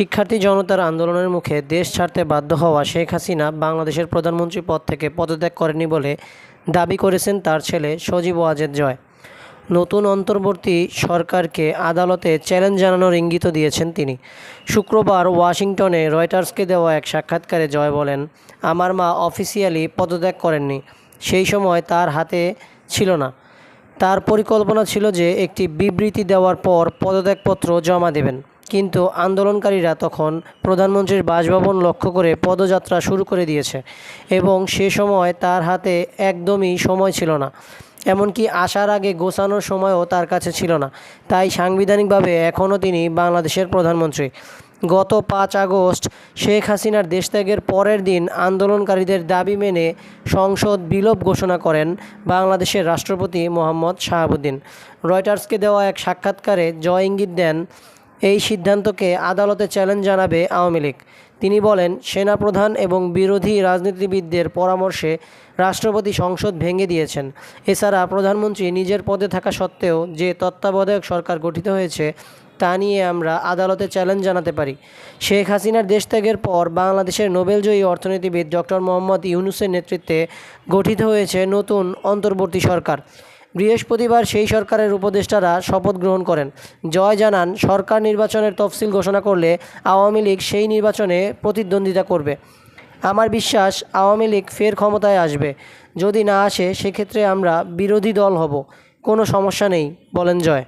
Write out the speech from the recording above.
শিক্ষার্থী জনতার আন্দোলনের মুখে দেশ ছাড়তে বাধ্য হওয়া শেখ হাসিনা বাংলাদেশের প্রধানমন্ত্রী পদ থেকে পদত্যাগ করেনি বলে দাবি করেছেন তার ছেলে সজীব ওয়াজেদ জয়। নতুন অন্তর্বর্তী সরকারকে আদালতে চ্যালেঞ্জ জানানোর ইঙ্গিত দিয়েছেন তিনি। শুক্রবার ওয়াশিংটনে রয়টার্সকে দেওয়া এক সাক্ষাৎকারে জয় বলেন, আমার মা অফিসিয়ালি পদত্যাগ করেননি। সেই সময় তার হাতে ছিল না। তার পরিকল্পনা ছিল যে একটি বিবৃতি দেওয়ার পর পদত্যাগপত্র জমা দেবেন। কিন্তু আন্দোলনকারীরা তখন প্রধানমন্ত্রীর বাসভবন লক্ষ্য করে পদযাত্রা শুরু করে দিয়েছে এবং সে সময় তার হাতে একদমই সময় ছিল না। এমনকি আসার আগে গোছানোর সময়ও তার কাছে ছিল না। তাই সাংবিধানিকভাবে এখনও তিনি বাংলাদেশের প্রধানমন্ত্রী। গত পাঁচ আগস্ট শেখ হাসিনার দেশত্যাগের পরের দিন আন্দোলনকারীদের দাবি মেনে সংসদ বিলোপ ঘোষণা করেন বাংলাদেশের রাষ্ট্রপতি মোহাম্মদ শাহাবুদ্দিন। রয়টার্সকে দেওয়া এক সাক্ষাৎকারে জয় ইঙ্গিত দেন এই সিদ্ধান্তকে আদালতে চ্যালেঞ্জ জানাবে আওয়ামী লীগ। তিনি বলেন, সেনাপ্রধান এবং বিরোধী রাজনীতিবিদদের পরামর্শে রাষ্ট্রপতি সংসদ ভেঙে দিয়েছেন। এছাড়া প্রধানমন্ত্রী নিজের পদে থাকা সত্ত্বেও যে তত্ত্বাবধায়ক সরকার গঠিত হয়েছে, তা নিয়ে আমরা আদালতে চ্যালেঞ্জ জানাতে পারি। শেখ হাসিনার দেশত্যাগের পর বাংলাদেশের নোবেলজয়ী অর্থনীতিবিদ ডক্টর মোহাম্মদ ইউনুসের নেতৃত্বে গঠিত হয়েছে নতুন অন্তর্বর্তী সরকার। বৃহস্পতিবার সেই সরকারের উপদেষ্টারা শপথ গ্রহণ করেন। জয় জানান, সরকার নির্বাচনের তফসিল ঘোষণা করলে আওয়ামী লীগ সেই নির্বাচনে প্রতিদ্বন্দ্বিতা করবে। আমার বিশ্বাস, আওয়ামী লীগ ফের ক্ষমতায় আসবে। যদি না আসে, সেক্ষেত্রে আমরা বিরোধী দল হব। কোনো সমস্যা নেই, বলেন জয়।